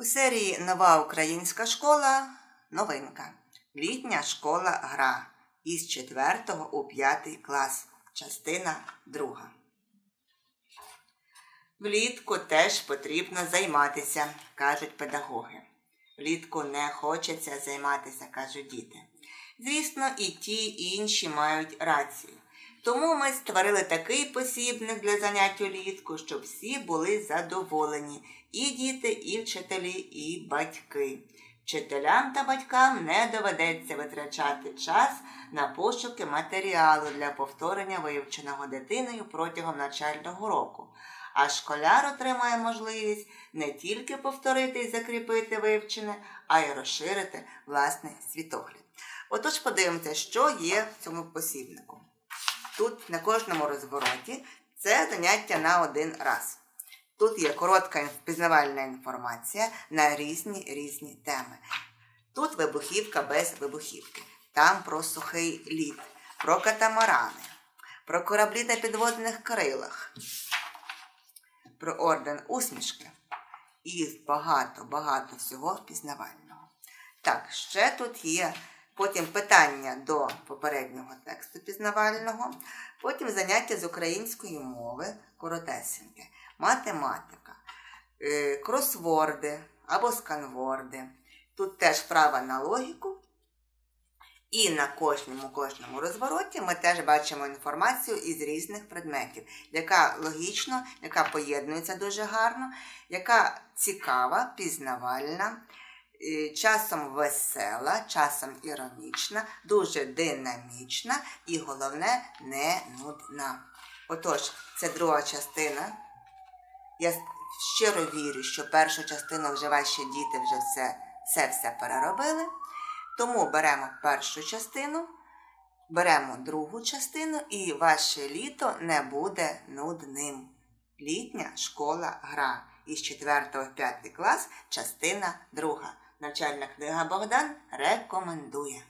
У серії Нова українська школа новинка. Літня школа гра із 4 у 5 клас. Частина 2. Влітку теж потрібно займатися, кажуть педагоги. Влітку не хочеться займатися, кажуть діти. Звісно, і ті, і інші мають рацію. Тому ми створили такий посібник для занять улітку, щоб всі були задоволені і діти, і вчителі, і батьки. Вчителям та батькам не доведеться витрачати час на пошуки матеріалу для повторення вивченого дитиною протягом навчального року. А школяр отримає можливість не тільки повторити і закріпити вивчене, а й розширити власний світогляд. Отож подивимося, що є в цьому посібнику. Тут на кожному розвороті це заняття на один раз. Тут є коротка впізнавальна інформація на різні різні теми. Тут вибухівка без вибухівки. Там про сухий лід, про катамарани, про кораблі на підводних крилах, про орден усмішки і багато-багато всього пізнавального. Так, ще тут є потім питання до попереднього пізнавального, потім заняття з української мови, коротесеньке, математика, е, кросворди або сканворди. Тут теж права на логіку. І на кожному кожному розвороті ми теж бачимо інформацію із різних предметів, яка логічно, яка поєднується дуже гарно, яка цікава, пізнавальна, часом весела, часом іронічна, дуже динамічна і, головне, не нудна. Отож, це друга частина. Я щиро вірю, що першу частину вже ваші діти вже все, все, все переробили. Тому беремо першу частину, беремо другу частину і ваше літо не буде нудним. Літня школа гра із 4 в 5 клас, частина 2. Навчальна книга Богдан рекомендує.